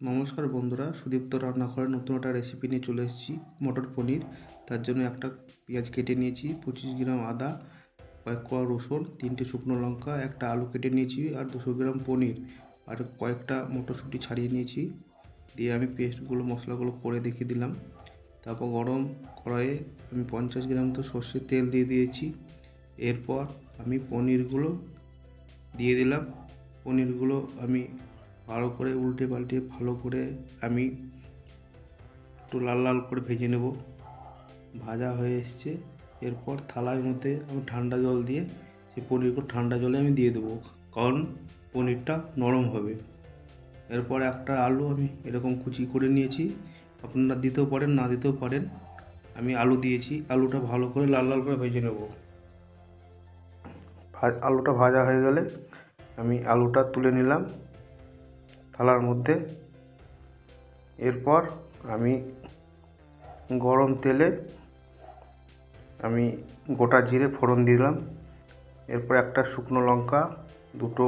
নমস্কার বন্ধুরা, সুদীপ্ত রান্নাঘরে নতুন একটা রেসিপি নিয়ে চলে এসেছি, মটর পনির। তার জন্য একটা পেঁয়াজ কেটে নিয়েছি, পঁচিশ গ্রাম আদা, কয়েক কোয়া রসুন, তিনটে শুকনো লঙ্কা, একটা আলু কেটে নিয়েছি আর দুশো গ্রাম পনির আর কয়েকটা মটরশুঁটি ছাড়িয়ে নিয়েছি। দিয়ে আমি পেস্টগুলো, মশলাগুলো করে দেখিয়ে দিলাম। তারপর গরম কড়াইয়ে আমি পঞ্চাশ গ্রাম তো সর্ষের তেল দিয়ে দিয়েছি। এরপর আমি পনিরগুলো দিয়ে দিলাম। পনিরগুলো আমি ভালো করে উল্টে পাল্টে ভালো করে আমি একটু লাল লাল করে ভেজে নেব। ভাজা হয়ে এসছে। এরপর থালার মধ্যে আমি ঠান্ডা জল দিয়ে সেই পনিরগুলো ঠান্ডা জলে আমি দিয়ে দেবো কারণ পনিরটা নরম হবে। এরপর একটা আলু আমি এরকম কুচি করে নিয়েছি। আপনারা দিতেও পারেন, না দিতেও পারেন। আমি আলু দিয়েছি, আলুটা ভালো করে লাল লাল করে ভেজে নেব। আলুটা ভাজা হয়ে গেলে আমি আলুটা তুলে নিলাম। থালার মধ্যে। এরপর আমি গরম তেলে আমি গোটা জিরে ফোড়ন দিলাম। এরপর একটা শুকনো লঙ্কা, দুটো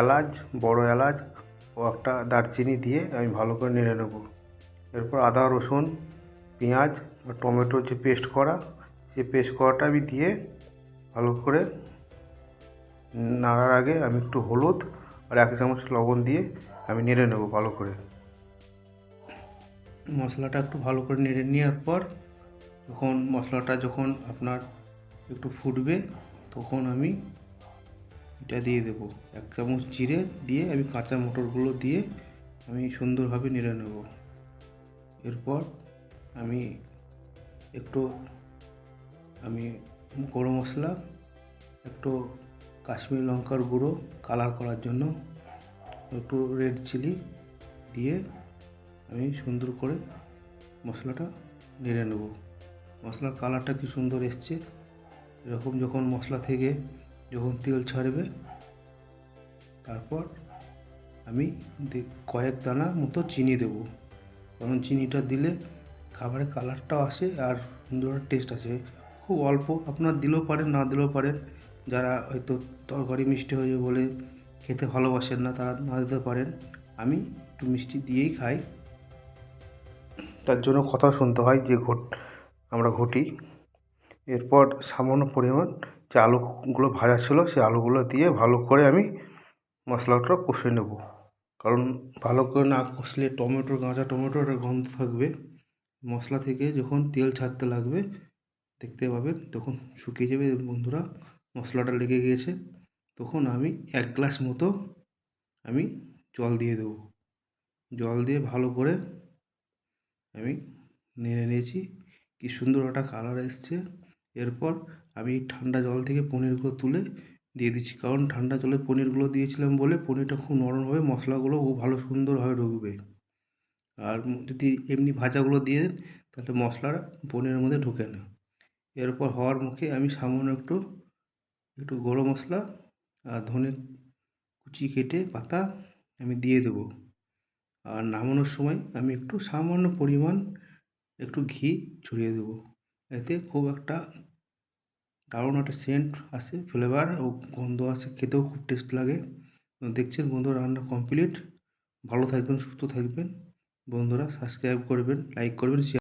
এলাচ, বড় এলাচ ও একটা দারচিনি দিয়ে আমি ভালো করে নেড়ে নেব। এরপর আদা, রসুন, পেঁয়াজ আর টমেটোর যে পেস্ট করা সেই পেস্ট করাটা আমি দিয়ে ভালো করে নাড়ার আগে আমি একটু হলুদ আর এক চামচ লবণ দিয়ে আমি নেড়ে নেব ভালো করে। মশলাটা একটু ভালো করে নেড়ে নেওয়ার পর যখন মশলাটা যখন আপনার একটু ফুটবে তখন আমি এটা দিয়ে দেবো। এক চামচ জিরে দিয়ে আমি কাঁচা মটরগুলো দিয়ে আমি সুন্দরভাবে নেড়ে নেব। এরপর আমি একটু আমি গরম মশলা একটু কাশ্মীর লঙ্কার গুঁড়ো কালার করার জন্য একটু রেড চিলি দিয়ে আমি সুন্দর করে মশলাটা নেড়ে নেব। মশলার কালারটা কি সুন্দর এসছে। এরকম যখন মশলা থেকে যখন তেল ছাড়বে, তারপর আমি কয়েক দানা মতো চিনি দেব। কারণ চিনিটা দিলে খাবারের কালারটাও আসে আর সুন্দর টেস্ট আসে। খুব অল্প, আপনার দিলেও পারেন, না দিলেও পারেন। যারা হয়তো তরকারি মিষ্টি হয়ে বলে খেতে ভালোবাসেন না, তারা না দিতে পারেন। আমি একটু মিষ্টি দিয়েই খাই। তার জন্য কথা শুনতে হয় যে ঘট, আমরা ঘটি। এরপর সামান্য পরিমাণ যে আলুগুলো ভাজা ছিল, সেই আলুগুলো দিয়ে ভালো করে আমি মশলাটা কষে নেব। কারণ ভালো করে না কষলে টমেটোর কাঁচা টমেটোর একটা গন্ধ থাকবে। মশলা থেকে যখন তেল ছাড়তে লাগবে, দেখতে পাবেন, তখন শুকিয়ে যাবে। বন্ধুরা মশলাটা লেগে গিয়েছে, তখন আমি এক গ্লাস মতো আমি জল দিয়ে দেবো। জল দিয়ে ভালো করে আমি নেড়ে নিয়েছি। কি সুন্দর একটা কালার এসছে। এরপর আমি ঠান্ডা জল থেকে পনিরগুলো তুলে দিয়ে দিচ্ছি। কারণ ঠান্ডা জলে পনিরগুলো দিয়েছিলাম বলে পনিরটা খুব নরম হবে, মশলাগুলো ও ভালো সুন্দরভাবে ঢুকবে। আর যদি এমনি ভাজাগুলো দিয়ে দেন, তাহলে মশলাটা পনিরের মধ্যে ঢোকে না এরপর হওয়ার মুখে আমি সামান্য একটু একটু গরম মশলা আর ধনে কুচি কেটে পাতা আমি দিয়ে দেবো। আর নামানোর সময় আমি একটু সামান্য পরিমাণ একটু ঘি ছড়িয়ে দেবো। এতে খুব একটা দারুণ একটা সেন্ট আসে ফ্লেভার ও গন্ধ আসে, খেতেও খুব টেস্ট লাগে। দেখছেন বন্ধুরা রান্না কমপ্লিট ভালো থাকবেন, সুস্থ থাকবেন। বন্ধুরা সাবস্ক্রাইব করবেন লাইক করবেন শেয়ার